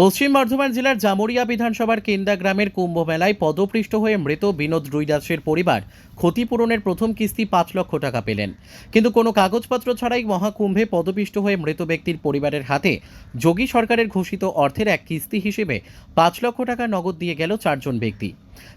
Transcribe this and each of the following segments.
পশ্চিম বর্ধমান জেলার জামুরিয়া বিধানসভার কেন্দা গ্রামের কুম্ভ মেলায় পদপৃষ্ট হয়ে মৃত বিনোদ রুইদাসের পরিবার ক্ষতিপূরণের প্রথম কিস্তি পাঁচ লক্ষ টাকা পেলেন। কিন্তু কোনো কাগজপত্র ছাড়াই মহাকুম্ভে পদপিষ্ট হয়ে মৃত ব্যক্তির পরিবারের হাতে যোগী সরকারের ঘোষিত অর্থের এক কিস্তি হিসেবে পাঁচ লক্ষ টাকা নগদ দিয়ে গেল চারজন ব্যক্তি।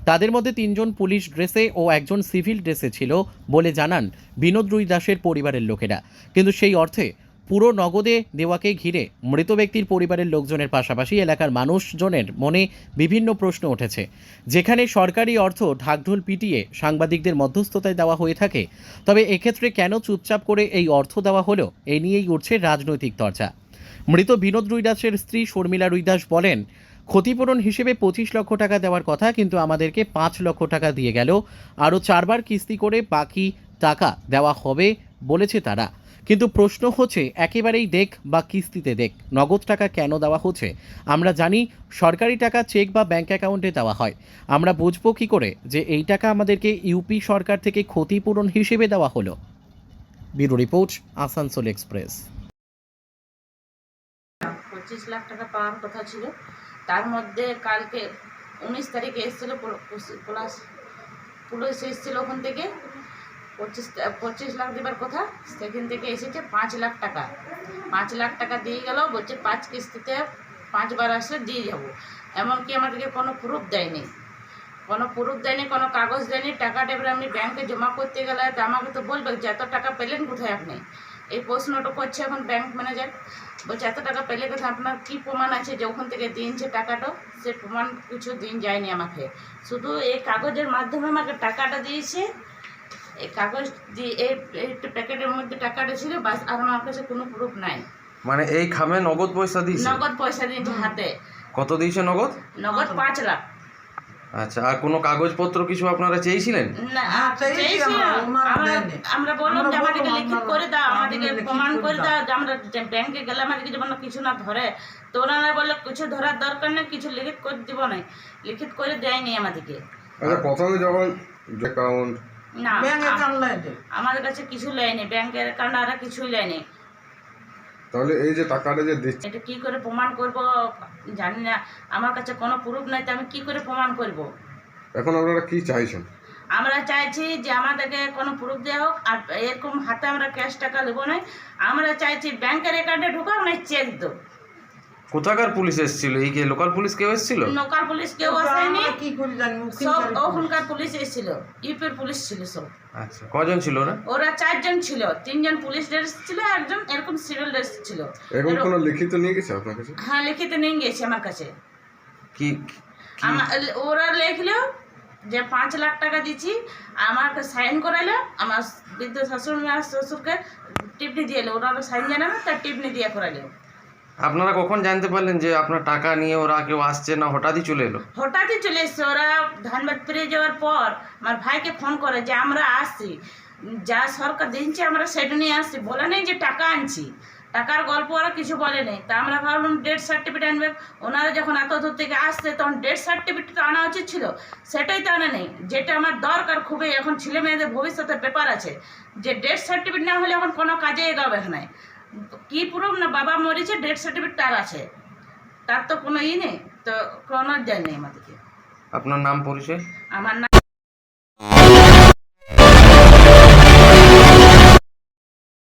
তাদের মধ্যে তিনজন পুলিশ ড্রেসে ও একজন সিভিল ড্রেসে ছিল বলে জানান বিনোদ রুইদাসের পরিবারের লোকেরা। কিন্তু সেই অর্থে পুরো নগদে দেওয়াকে ঘিরে মৃত ব্যক্তির পরিবারের লোকজনের পাশাপাশি এলাকার মানুষজনের মনে বিভিন্ন প্রশ্ন উঠেছে। যেখানে সরকারি অর্থ ঢাকঢোল পিটিয়ে সাংবাদিকদের মধ্যস্থতায় দেওয়া হয়ে থাকে। তবে এক্ষেত্রে কেন চুপচাপ করে এই অর্থ দেওয়া হলো, এ নিয়েই উঠছে রাজনৈতিক চর্চা। মৃত বিনোদ রুইদাসের স্ত্রী শর্মিলা রুইদাস বলেন, ক্ষতিপূরণ হিসেবে পঁচিশ লক্ষ টাকা দেওয়ার কথা, কিন্তু আমাদেরকে পাঁচ লক্ষ টাকা দিয়ে গেল। আরও চারবার কিস্তি করে বাকি টাকা দেওয়া হবে, বলেছে তারা। কিন্তু প্রশ্ন হচ্ছে, একেবারেই দেখ বা কিস্তিতে দেখ, নগদ টাকা কেন দেওয়া হচ্ছে? আমরা জানি সরকারি টাকা চেক বা ব্যাংক অ্যাকাউন্টে দেওয়া হয়। আমরা বুঝব কী করে যে এই টাকা আমাদেরকে ইউপি সরকার থেকে ক্ষতিপূরণ হিসেবে দেওয়া হলো। Bureau report, Asansol express. পঁচিশ লাখ টাকা পাওয়ার কথা ছিল। তার মধ্যে কালকে উনিশ তারিখে পুলিশ এসেছিল ওখান থেকে। পঁচিশ পঁচিশ লাখ দেবার কথা, সেখান থেকে এসেছে পাঁচ লাখ টাকা। পাঁচ লাখ টাকা দিয়ে গেল, বলছে পাঁচ কিস্তিতে পাঁচবার আসলে দিয়ে যাব। এমনকি আমাদেরকে কোনো প্রুফ দেয়নি। কোনো প্রুফ দেয়নি, কোনো কাগজ দেয়নি, টাকাটা এবার আপনি ব্যাংকে জমা করতে গেলে তো আমাকে তো বলবে যে এত টাকা পেলেন কোথায় আপনি? এই প্রশ্নটা করছে এখন ব্যাংক ম্যানেজার বলছে, এত টাকা পেলে কোথায়? আপনার কী প্রমাণ আছে যে ওখান থেকে দিনছে টাকাটা? সে প্রমাণ কিছু দিন যায়নি আমাকে। শুধু এই কাগজের মাধ্যমে আমাকে টাকাটা দিয়েছে এই কাগজ দিয়ে এই প্যাকেটের মধ্যে টাকাটা ছিল বাস আর আমার কাছে কোনো প্রুফ নাই। মানে এই খামে নগদ পয়সা দিয়েছে? নগদ পয়সা দিয়েছে হাতে। কত দিয়েছে নগদ? নগদ পাঁচ লাখ। আচ্ছা আর কোনো কাগজপত্র কিছু আপনারা চেয়েছিলেন? না। আমরা, বললাম যে আমাদেরকে লিখিত করে দাও আমাদেরকে প্রমাণ করে দাও। যে আমরা ব্যাংকে গেলে আমাদেরকে যেমন কিছু না ধরে। তো ওনারা বলল কিছু ধরার দরকার নেই কিছু লিখিত করে দিব না। লিখিত করে দেয়নি আমাদেরকে। আচ্ছা প্রথমে যখন অ্যাকাউন্ট না ব্যাংক আ- অ্যাকাউন্ট লাইনে আমাদের কাছে কিছু লেয়নি ব্যাংকের অ্যাকাউন্ট আর কিছুই লেয়নি। তাহলে এই যে টাকাটা যে দিচ্ছে এটা কি করে প্রমাণ করব? জানি না আমার কাছে কোনো প্রুফ নাই তো আমি কি করে প্রমাণ করব? এখন আপনারা কি চাইছেন? আমরা চাইছি যে আমাদেরকে কোনো প্রুফ দেওয়া হোক আর এরকম হাতে আমরা ক্যাশ টাকা নেব না আমরা চাইছি ব্যাংকের অ্যাকাউন্টে ঢুকাও না চেক দো। কোথাকার পুলিশ এসেছিল? এই কি লোকাল পুলিশ কেউ এসেছিল? লোকাল পুলিশ কেউ আসেনি। কি করে জানি সব ওখানকার পুলিশ এসেছিল। ইউপির পুলিশ ছিল সব। আচ্ছা কজন ছিল ওরা? ওরা চারজন ছিল। তিনজন পুলিশ ড্রেস ছিল একজন এরকম সিভিল ড্রেস ছিল। এখন এরকম- কোনো লিখিত নিয়ে গেছে আপনার কাছে? হ্যাঁ লিখিত নিয়ে গেছে আমার কাছে। কি আমার ওরা লিখলো যে পাঁচ লাখ টাকা দিচ্ছি আমাকে সাইন করাইলো আমার বৃদ্ধ শাশুড় শ্বশুরকে টিপনি দিয়ে এলো ওরা সাইন জানাবে তার টিপনি দিয়ে করাইলো আপনারা কখন জানতে পারলেন যে আপনার টাকা নিয়ে ওরা কেউ আসছে না, হঠাৎই চলে এলো? হঠাৎই চলে এসছে। ওরা ধানবাদ পেরিয়ে যাওয়ার পর আমার ভাইকে ফোন করে যে আমরা আসছি। যা সরকার দিচ্ছে আমরা সেটা নিয়ে আসছি। বলে নেই যে টাকা আনছি। টাকার গল্প ওরা কিছু বলে নেই। তা আমরা ভাবলাম ডেথ সার্টিফিকেট আনবে। ওনারা যখন এত দূর থেকে আসছে, তখন ডেথ সার্টিফিকেট আনা উচিত ছিল। সেটাই তো আনা নেই। যেটা আমার দরকার খুবই, এখন ছেলে মেয়েদের ভবিষ্যতের ব্যাপার আছে। যে ডেথ সার্টিফিকেট না হলে এখন কোনো কাজে এগাবে এখানে কী প্রুফ না বাবা মরেছে ডেথ সার্টিফিকেট তার আছে। তার তো কোনো ই নেই তো কোনো দেয় নেই আমাদেরকে। আপনার নাম পরিচয়? আমার নাম